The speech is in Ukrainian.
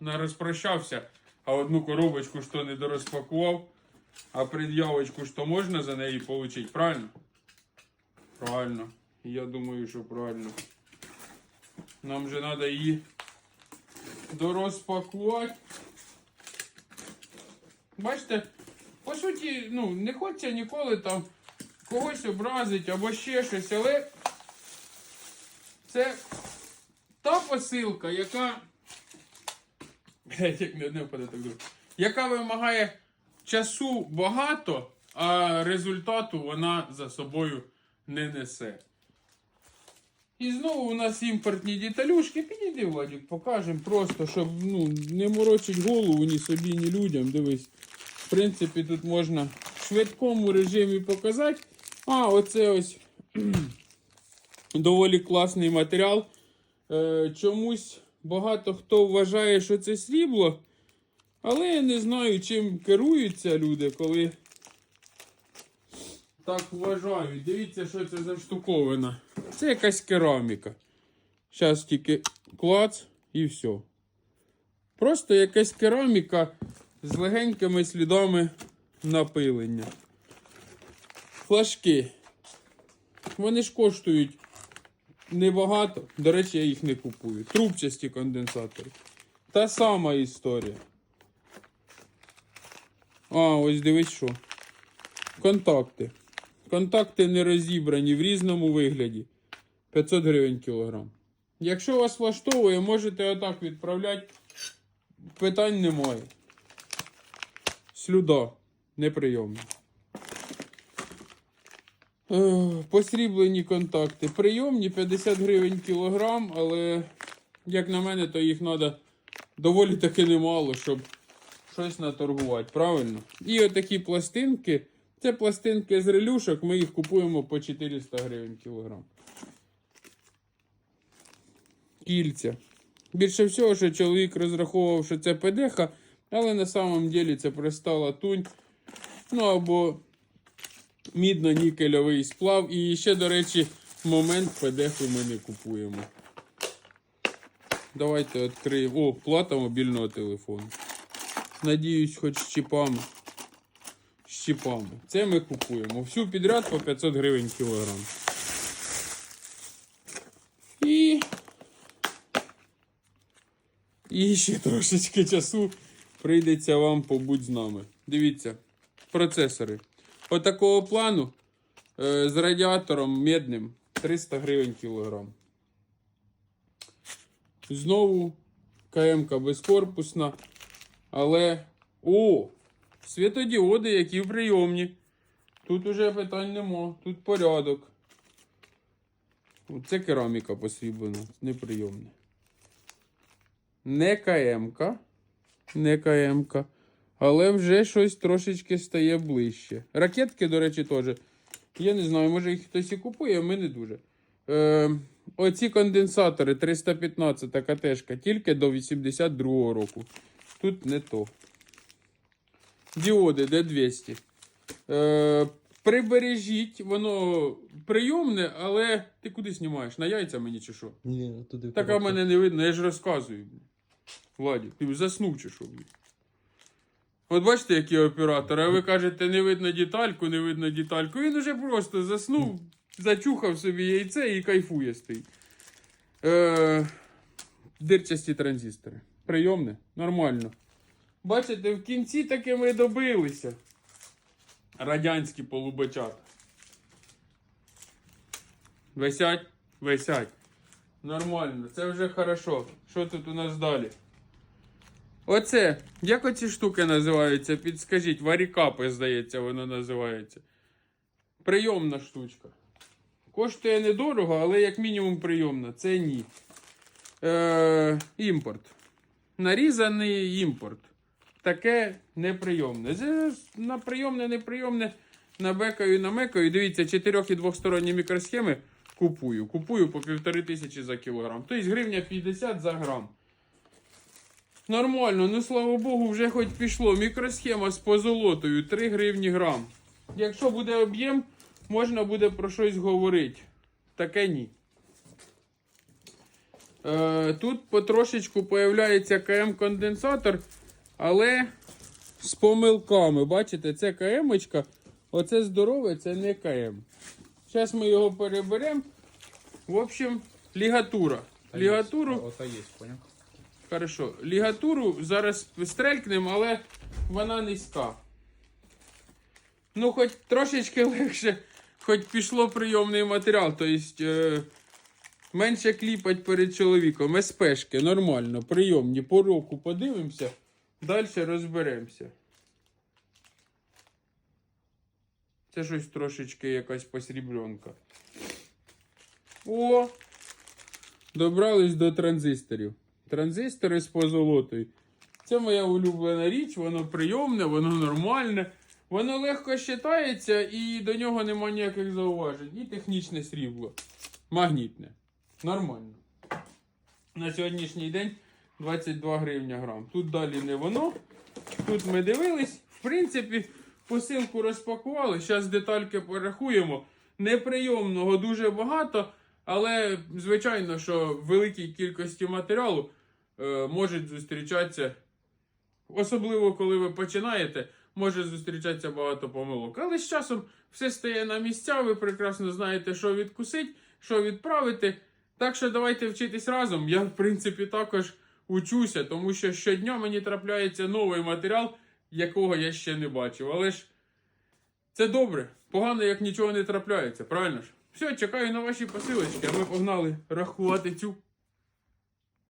на розпрощався, а одну коробочку що не дорозпакував, а пред'явочку що можна за неї отримати, правильно? Правильно. Я думаю, що правильно. Нам же треба її дорозпакувати. Бачите, по суті, ну, не хочеться ніколи там когось образити або ще щось, але це та посилка, яка. Як не одне впаде так дуже. Яка вимагає часу багато, а результату вона за собою не несе. І знову у нас імпортні деталюшки. Підійди, Владик, покажемо просто, щоб ну, не морочить голову ні собі, ні людям. Дивись. В принципі, тут можна в швидкому режимі показати. А, оце ось доволі класний матеріал. Е, чомусь багато хто вважає, що це срібло. Але я не знаю, чим керуються люди, коли так вважають. Дивіться, що це за штуковина. Це якась кераміка. Зараз тільки клац і все. Просто якась кераміка з легенькими слідами напилення. Флажки. Вони ж коштують небагато. До речі, я їх не купую. Трубчасті конденсатори. Та сама історія. А, ось дивись що. Контакти. Контакти не розібрані в різному вигляді. 500 гривень кілограм. Якщо вас влаштовує, можете отак відправляти. Питань немає. Слюда. Неприйомна. Посріблені контакти. Прийомні 50 гривень кілограм, але, як на мене, то їх треба доволі таки немало, щоб щось наторгувати, правильно? І отакі пластинки. Це пластинки з релюшок, ми їх купуємо по 400 гривень кілограм. Кільця. Більше всього, що чоловік розраховував, що це ПДХ, але на самом деле це проста латунь. Ну або мідно-нікельовий сплав. І ще, до речі, момент ПДХ ми не купуємо. Давайте відкриємо. О, плата мобільного телефону. Надіюсь, хоч з чіпами. З. Це ми купуємо. Всю підряд по 500 гривень кілограм. І. І ще трошечки часу прийдеться вам побудь з нами. Дивіться, процесори. Отакого плану е, з радіатором медним 300 гривень кілограм. Знову КМК безкорпусна. Але. О! Світодіоди, які прийомні. Тут уже питань нема. Тут порядок. Це кераміка посріблена, неприйомна. Не КМК. Не КМК. Але вже щось трошечки стає ближче. Ракетки, до речі, теж. Я не знаю, може їх хтось і купує, а ми не дуже. Е, оці конденсатори 315 КТшка тільки до 82 року. Тут не то. Діоди D200. Е, прибережіть, воно прийомне, але ти куди знімаєш? На яйця мені чи що? Ні, туди. Так а мене не видно, я ж розказую. Владі, ти заснув чи що? От бачите, які оператори, а ви кажете, не видно детальку, не видно детальку. Він уже просто заснув, зачухав собі яйце і кайфує стоїть. Е, дирчасті транзистори. Прийомне, нормально. Бачите, в кінці таки ми добилися. Радянські полубачата. Висять, висять. Нормально, це вже хорошо. Що тут у нас далі? Оце, як оці штуки називаються? Підскажіть, варікапи, здається, воно називається. Прийомна штучка. Коштує недорого, але як мінімум прийомна. Це ні. Е, імпорт. Нарізаний імпорт. Таке неприйомне. На прийомне, неприйомне. Набекаю, намекаю. Дивіться, 4 і двохсторонні мікросхеми купую. Купую по півтори тисячі за кілограм. Тобто гривня 50 за грам. Нормально, ну слава Богу, вже хоч пішло. Мікросхема з позолотою 3 гривні грам. Якщо буде об'єм, можна буде про щось говорити. Таке ні. Е, тут потрошечку появляється КМ-конденсатор, але з помилками. Бачите, це КМ-очка, оце здорове, це не КМ. Зараз ми його переберемо. В общем, лігатура. Лігатуру. Ота є, поняв? Хорошо. Лігатуру зараз стрелькнемо, але вона низька. Ну, хоч трошечки легше, хоч пішло прийомний матеріал, тобто е, менше кліпать перед чоловіком. СПшки, нормально, прийомні. По року подивимося, далі розберемося. Це щось трошечки якась посрібленка. О! Добрались до транзисторів. Транзистори з позолотою. Це моя улюблена річ, воно прийомне, воно нормальне, воно легко щитається і до нього нема ніяких зауважень. І технічне срібло. Магнітне. Нормально. На сьогоднішній день 22 гривня грам. Тут далі не воно. Тут ми дивились. В принципі, посилку розпакували. Зараз детальки порахуємо. Неприйомного дуже багато, але звичайно, що в великій кількості матеріалу можуть зустрічатися, особливо коли ви починаєте, може зустрічатися багато помилок. Але з часом все стає на місця, ви прекрасно знаєте, що відкусить, що відправити. Так що давайте вчитись разом. Я, в принципі, також учуся, тому що щодня мені трапляється новий матеріал, якого я ще не бачив. Але ж це добре. Погано, як нічого не трапляється, правильно ж? Все, чекаю на ваші посилочки, а ми погнали рахувати цю